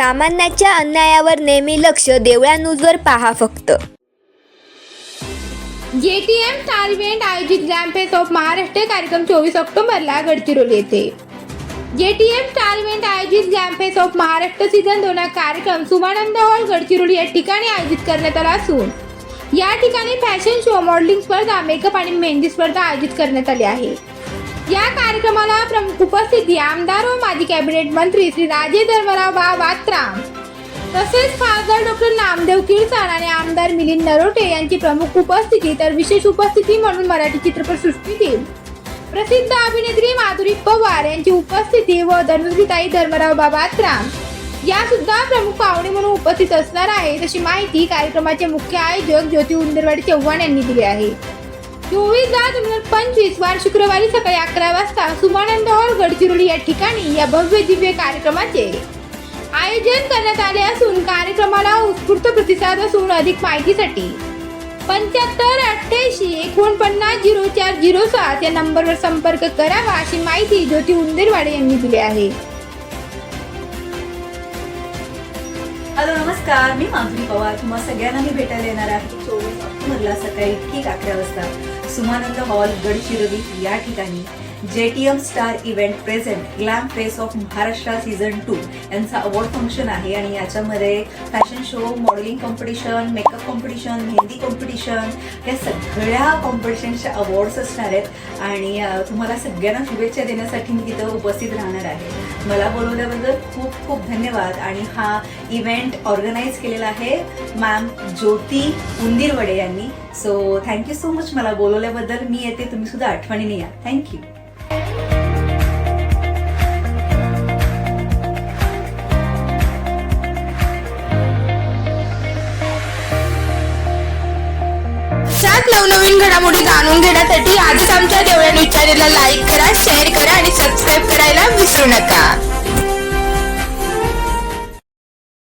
सामान्याच्या अन्यायावर नेहमी लक्ष देवळा न्यूजवर पहा फक्त. J T M star event आयोजित ग्रँड ऑफ महाराष्ट्र कार्यक्रम चोवीस ऑक्टोबरला गडचिरोली येथे. J T M star event आयोजित ग्रँड ऑफ महाराष्ट्र सीझन दोन हा कार्यक्रम सुमानंद हॉल गडचिरोली या ठिकाणी आयोजित करण्यात आला असून या ठिकाणी फॅशन शो मॉडेलिंग स्पर्धा मेकअप आणि मेहंदी स्पर्धा आयोजित करण्यात आली आहे. या कार्यक्रमाला प्रमुख उपस्थिती आमदार व माजी कॅबिनेट मंत्री श्री राजे धर्मराव बा वात्राम तसेच खासदार डॉक्टर नामदेव किरसाण आणि आमदार मिलिंद नरोटे यांची प्रमुख उपस्थिती तर विशेष उपस्थिती म्हणून मराठी चित्रपट सृष्टीतील. प्रसिद्ध अभिनेत्री माधुरी पवार यांची उपस्थिती व धनुर्वीताई धर्मराव बाबात्राम या सुद्धा प्रमुख पाहुणे म्हणून उपस्थित असणार आहे अशी माहिती कार्यक्रमाचे मुख्य आयोजक ज्योती उंदरवाडी चव्हाण यांनी दिली आहे. चोवीस दहा दोन हजार पंचवीस वार शुक्रवारी सकाळी अकरा वाजता सुमानंद हॉल गडचिरोली या ठिकाणी या भव्य दिव्य कार्यक्रमाचे आयोजन करण्यात आले असून कार्यक्रमाला उत्स्फूर्त प्रतिसाद असून अधिक माहितीसाठी पंच्याहत्तर अठ्ठ्याऐंशी एकोणपन्नास झिरो चार झिरो सात या नंबरवर संपर्क करावा अशी माहिती ज्योती उंदेरवाडे यांनी दिली आहे. नमस्कार मी माधुरी पवार. तुम्हा सगळ्यांना मी भेटायला येणार आहे. चोवीस ऑक्टोबरला सकाळी ठीक अकरा वाजता सुमानंद हॉल गडचिरोली या ठिकाणी. J T M star event present glam face of Maharashtra season two यांचा अवॉर्ड फंक्शन आहे आणि याच्यामध्ये fashion show modelling competition makeup competition mehndi competition या सगळ्या कॉम्पिटिशनचे अवॉर्ड्स असणार आहेत. आणि तुम्हाला सगळ्यांना शुभेच्छा देण्यासाठी मी तिथं उपस्थित राहणार आहे. मला बोलवल्याबद्दल खूप खूप धन्यवाद. आणि हा इव्हेंट ऑर्गनाईज केलेला आहे मॅम ज्योती उंदीरवडे यांनी. सो थँक्यू सो मच मला बोलवल्याबद्दल मी येते. तुम्ही सुद्धा आठवणीने या. थँक्यू घडामोडी जाणून घेण्यासाठी आजच आमच्या देवळ्या न्यूज चॅनेलला लाईक करा शेअर करा आणि सबस्क्राईब करायला विसरू नका.